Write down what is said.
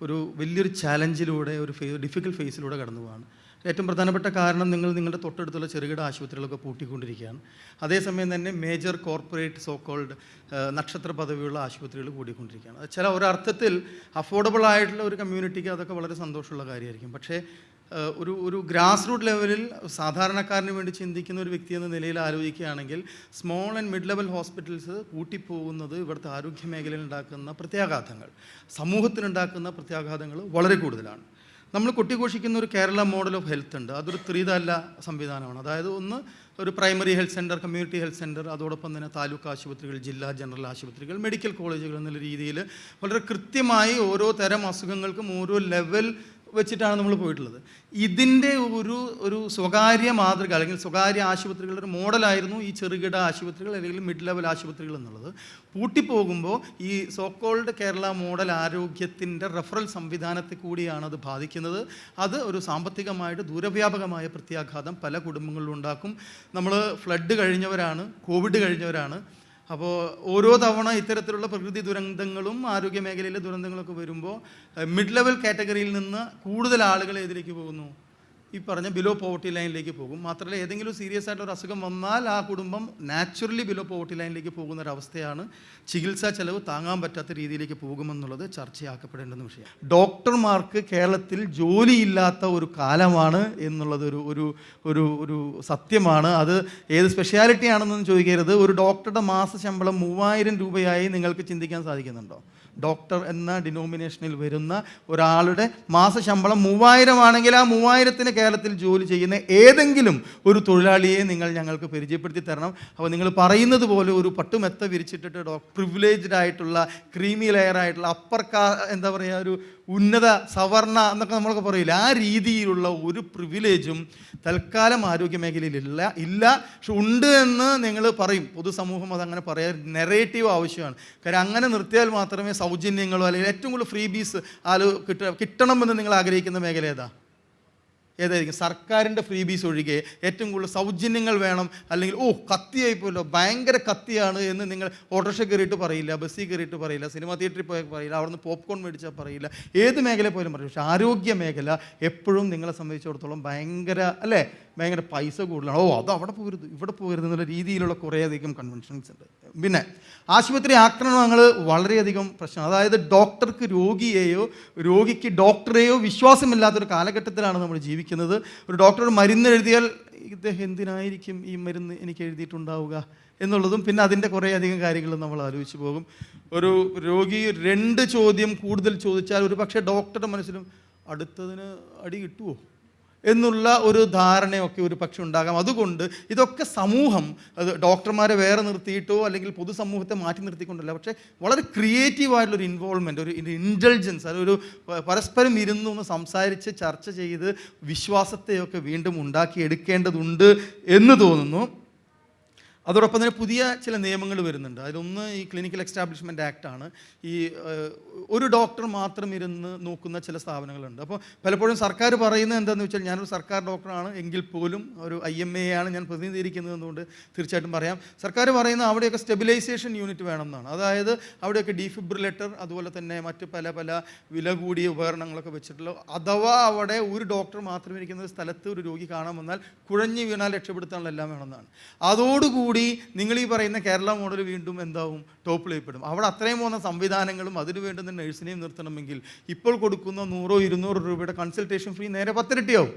ഒരു വലിയൊരു ചാലഞ്ചിലൂടെ ഒരു ഫേ ഡിഫിക്കൽട്ട് ഫേസിലൂടെ കടന്നു പോവാണ് ഏറ്റവും പ്രധാനപ്പെട്ട കാരണം നിങ്ങൾ നിങ്ങളുടെ തൊട്ടടുത്തുള്ള ചെറുകിട ആശുപത്രികളൊക്കെ പൂട്ടിക്കൊണ്ടിരിക്കുകയാണ്. അതേസമയം തന്നെ മേജർ കോർപ്പറേറ്റ് സോക്കോൾഡ് കോൾഡ് നക്ഷത്ര പദവിയുള്ള ആശുപത്രികൾ കൂടിക്കൊണ്ടിരിക്കുകയാണ്. ചില ഒരർത്ഥത്തിൽ അഫോർഡബിൾ ആയിട്ടുള്ള ഒരു കമ്മ്യൂണിറ്റിക്ക് അതൊക്കെ വളരെ സന്തോഷമുള്ള കാര്യമായിരിക്കും. പക്ഷേ ഒരു ഒരു ഗ്രാസ് റൂട്ട് ലെവലിൽ സാധാരണക്കാരന് വേണ്ടി ചിന്തിക്കുന്ന ഒരു വ്യക്തി എന്ന നിലയിൽ ആലോചിക്കുകയാണെങ്കിൽ small and mid level hospitals കൂട്ടിപ്പോകുന്നത് ഇവിടുത്തെ ആരോഗ്യ മേഖലയിൽ ഉണ്ടാക്കുന്ന പ്രത്യാഘാതങ്ങൾ സമൂഹത്തിനുണ്ടാക്കുന്ന പ്രത്യാഘാതങ്ങൾ വളരെ കൂടുതലാണ്. നമ്മൾ കൊട്ടിഘോഷിക്കുന്ന ഒരു കേരള മോഡൽ ഓഫ് ഹെൽത്ത് ഉണ്ട്. അതൊരു ത്രിതല സംവിധാനമാണ്. അതായത് ഒന്ന് ഒരു primary health centre community health centre അതോടൊപ്പം തന്നെ താലൂക്ക് ആശുപത്രികൾ ജില്ലാ ജനറൽ ആശുപത്രികൾ മെഡിക്കൽ കോളേജുകൾ എന്നുള്ള രീതിയിൽ വളരെ കൃത്യമായി ഓരോ തരം അസുഖങ്ങൾക്കും ഓരോ ലെവൽ വെച്ചിട്ടാണ് നമ്മൾ പോയിട്ടുള്ളത്. ഇതിന്റെ ഒരു ഒരു സ്വകാര്യ മാതൃക അല്ലെങ്കിൽ സ്വകാര്യ ആശുപത്രികളുടെ ഒരു മോഡലായിരുന്നു ഈ ചെറുകിട ആശുപത്രികൾ അല്ലെങ്കിൽ മിഡ് ലെവൽ ആശുപത്രികൾ എന്നുള്ളത്. പൂട്ടിപ്പോകുമ്പോൾ ഈ സോക്കോൾഡ് കേരള മോഡൽ ആരോഗ്യത്തിന്റെ റെഫറൽ സംവിധാനത്തെ കൂടിയാണ് അത് ബാധിക്കുന്നത്. അത് ഒരു സാമ്പത്തികമായിട്ട് ദൂരവ്യാപകമായ പ്രത്യാഘാതം പല കുടുംബങ്ങളിലും ഉണ്ടാക്കും. നമ്മൾ ഫ്ലഡ് കഴിഞ്ഞവരാണ് കോവിഡ് കഴിഞ്ഞവരാണ്. അപ്പോൾ ഓരോ തവണ ഇത്തരത്തിലുള്ള പ്രകൃതി ദുരന്തങ്ങളും ആരോഗ്യ മേഖലയിലെ ദുരന്തങ്ങളൊക്കെ വരുമ്പോൾ മിഡ് ലെവൽ കാറ്റഗറിയിൽ നിന്ന് കൂടുതൽ ആളുകൾ ഏതിലേക്ക് പോകുന്നു. ഈ പറഞ്ഞ ബിലോ പോവർട്ടി ലൈനിലേക്ക് പോകും. മാത്രമല്ല ഏതെങ്കിലും സീരിയസ് ആയിട്ടുള്ള ഒരു അസുഖം വന്നാൽ ആ കുടുംബം നാച്ചുറലി ബിലോ പോവർട്ടി ലൈനിലേക്ക് പോകുന്ന ഒരു അവസ്ഥയാണ്. ചികിത്സാ ചെലവ് താങ്ങാൻ പറ്റാത്ത രീതിയിലേക്ക് പോകുമെന്നുള്ളത് ചർച്ചയാക്കപ്പെടേണ്ടുന്ന വിഷയം. ഡോക്ടർമാർക്ക് കേരളത്തിൽ ജോലിയില്ലാത്ത ഒരു കാലമാണ് എന്നുള്ളത് ഒരു ഒരു ഒരു ഒരു സത്യമാണ്. അത് ഏത് സ്പെഷ്യാലിറ്റി ആണെന്നൊന്നും ചോദിക്കരുത്. ഒരു ഡോക്ടറുടെ മാസ ശമ്പളം മൂവായിരം രൂപയായി നിങ്ങൾക്ക് ചിന്തിക്കാൻ സാധിക്കുന്നുണ്ടോ? ഡോക്ടർ എന്ന ഡിനോമിനേഷനിൽ വരുന്ന ഒരാളുടെ മാസ ശമ്പളം മൂവായിരം ആണെങ്കിൽ ആ മൂവായിരത്തിന് കേരളത്തിൽ ജോലി ചെയ്യുന്ന ഏതെങ്കിലും ഒരു തൊഴിലാളിയെ നിങ്ങൾ ഞങ്ങൾക്ക് പരിചയപ്പെടുത്തി തരണം. അപ്പോൾ നിങ്ങൾ പറയുന്നത് പോലെ ഒരു പട്ടുമെത്ത വിരിച്ചിട്ടിട്ട് പ്രിവിലേജ്ഡ് ആയിട്ടുള്ള ക്രീമി ലെയർ ആയിട്ടുള്ള അപ്പർ കാ എന്താ പറയുക ഒരു ഉന്നത സവർണ എന്നൊക്കെ നമ്മളൊക്കെ പറയില്ല? ആ രീതിയിലുള്ള ഒരു പ്രിവിലേജും തൽക്കാലം ആരോഗ്യ മേഖലയിൽ ഇല്ല ഇല്ല. പക്ഷെ ഉണ്ട് എന്ന് നിങ്ങൾ പറയും. പൊതുസമൂഹം അതങ്ങനെ പറയാൻ നെറേറ്റീവ് ആവശ്യമാണ്. കാര്യം അങ്ങനെ നിർത്തിയാൽ മാത്രമേ സൗജന്യങ്ങളോ അല്ലെങ്കിൽ ഏറ്റവും കൂടുതൽ ഫ്രീ ബീസ് ആലോ കിട്ട കിട്ടണമെന്ന് നിങ്ങൾ ആഗ്രഹിക്കുന്ന മേഖല ഏതാ? ഏതായിരിക്കും? സർക്കാരിന്റെ ഫ്രീ ബീസ് ഒഴികെ ഏറ്റവും കൂടുതൽ സൗജന്യങ്ങൾ വേണം. അല്ലെങ്കിൽ ഓ കത്തിയായി പോയല്ലോ ഭയങ്കര കത്തിയാണ് എന്ന് നിങ്ങൾ ഓട്ടോറിക്ഷ കയറിയിട്ട് പറയില്ല ബസ്സിൽ കയറിയിട്ട് പറയില്ല സിനിമ തിയേറ്ററിൽ പോയാൽ പറയില്ല അവിടുന്ന് പോപ്കോൺ മേടിച്ചാൽ പറയില്ല ഏത് മേഖല പോലും പറയും പക്ഷേ ആരോഗ്യ മേഖല എപ്പോഴും നിങ്ങളെ സംബന്ധിച്ചിടത്തോളം ഭയങ്കര അല്ലേ? ഭയങ്കര പൈസ കൂടുതലാണ്. ഓ അത് അവിടെ പോകരുത് ഇവിടെ പോകരുത് എന്നുള്ള രീതിയിലുള്ള കുറേയധികം കൺവെൻഷൻസ് ഉണ്ട്. പിന്നെ ആശുപത്രി ആക്രമണങ്ങൾ വളരെയധികം പ്രശ്നം. അതായത് ഡോക്ടർക്ക് രോഗിയെയോ രോഗിക്ക് ഡോക്ടറെയോ വിശ്വാസമില്ലാത്തൊരു കാലഘട്ടത്തിലാണ് നമ്മൾ ജീവിക്കുന്നത്. ഒരു ഡോക്ടർ മരുന്ന് എഴുതിയാൽ ഇദ്ദേഹം എന്തിനായിരിക്കും ഈ മരുന്ന് എനിക്ക് എഴുതിയിട്ടുണ്ടാവുക എന്നുള്ളതും പിന്നെ അതിന്റെ കുറേയധികം കാര്യങ്ങൾ നമ്മൾ ആലോചിച്ച് പോകും. ഒരു രോഗി രണ്ട് ചോദ്യം കൂടുതൽ ചോദിച്ചാൽ ഒരു പക്ഷേ ഡോക്ടറുടെ മനസ്സിലും അടുത്തതിന് അടി കിട്ടുമോ എന്നുള്ള ഒരു ധാരണയൊക്കെ ഒരു പക്ഷെ ഉണ്ടാകാം. അതുകൊണ്ട് ഇതൊക്കെ സമൂഹം അത് ഡോക്ടർമാരെ വേറെ നിർത്തിയിട്ടോ അല്ലെങ്കിൽ പൊതുസമൂഹത്തെ മാറ്റി നിർത്തിക്കൊണ്ടല്ല. പക്ഷേ വളരെ ക്രിയേറ്റീവായിട്ടുള്ളൊരു ഇൻവോൾവ്മെന്റ് ഒരു ഇന്റലിജൻസ് അതൊരു പരസ്പരം ഇരുന്ന് ഒന്ന് സംസാരിച്ച് ചർച്ച ചെയ്ത് വിശ്വാസത്തെയൊക്കെ വീണ്ടും ഉണ്ടാക്കിയെടുക്കേണ്ടതുണ്ട് എന്ന് തോന്നുന്നു. അതോടൊപ്പം തന്നെ പുതിയ ചില നിയമങ്ങൾ വരുന്നുണ്ട്. അതിലൊന്ന് ഈ ക്ലിനിക്കൽ എക്സ്റ്റാബ്ലിഷ്മെന്റ് ആക്ട് ആണ്. ഈ ഒരു ഡോക്ടർ മാത്രം ഇരുന്ന് നോക്കുന്ന ചില സ്ഥാപനങ്ങളുണ്ട്. അപ്പോൾ പലപ്പോഴും സർക്കാർ പറയുന്നത് എന്താണെന്ന് വെച്ചാൽ ഞാനൊരു സർക്കാർ ഡോക്ടറാണ് എങ്കിൽ പോലും ഒരു ഐ എം എ ആണ് ഞാൻ പ്രതിനിധീകരിക്കുന്നത് എന്നുകൊണ്ട് തീർച്ചയായിട്ടും പറയാം. സർക്കാർ പറയുന്നത് അവിടെയൊക്കെ സ്റ്റെബിലൈസേഷൻ യൂണിറ്റ് വേണമെന്നാണ്. അതായത് അവിടെയൊക്കെ ഡീഫിബ്രിലേറ്റർ അതുപോലെ തന്നെ മറ്റ് പല പല വില കൂടിയ ഉപകരണങ്ങളൊക്കെ വെച്ചിട്ടുള്ള അഥവാ അവിടെ ഒരു ഡോക്ടർ മാത്രം ഇരിക്കുന്ന സ്ഥലത്ത് ഒരു രോഗി കാണാൻ വന്നാൽ കുഴഞ്ഞു വീണാൽ രക്ഷപ്പെടുത്താനുള്ള എല്ലാം വേണമെന്നാണ്. അതോടുകൂടി നിങ്ങൾ ഈ പറയുന്ന കേരള മോഡൽ വീണ്ടും എന്താവും? ടോപ്പ് ചെയ്യപ്പെടും അവിടെ അത്രയും പോകുന്ന സംവിധാനങ്ങളും അതിന് വേണ്ടുന്ന നഴ്സിനെയും നിർത്തണമെങ്കിൽ ഇപ്പോൾ കൊടുക്കുന്ന നൂറോ ഇരുന്നൂറോ രൂപയുടെ കൺസൾട്ടേഷൻ ഫീ നേരെ പത്തിരട്ടിയാവും.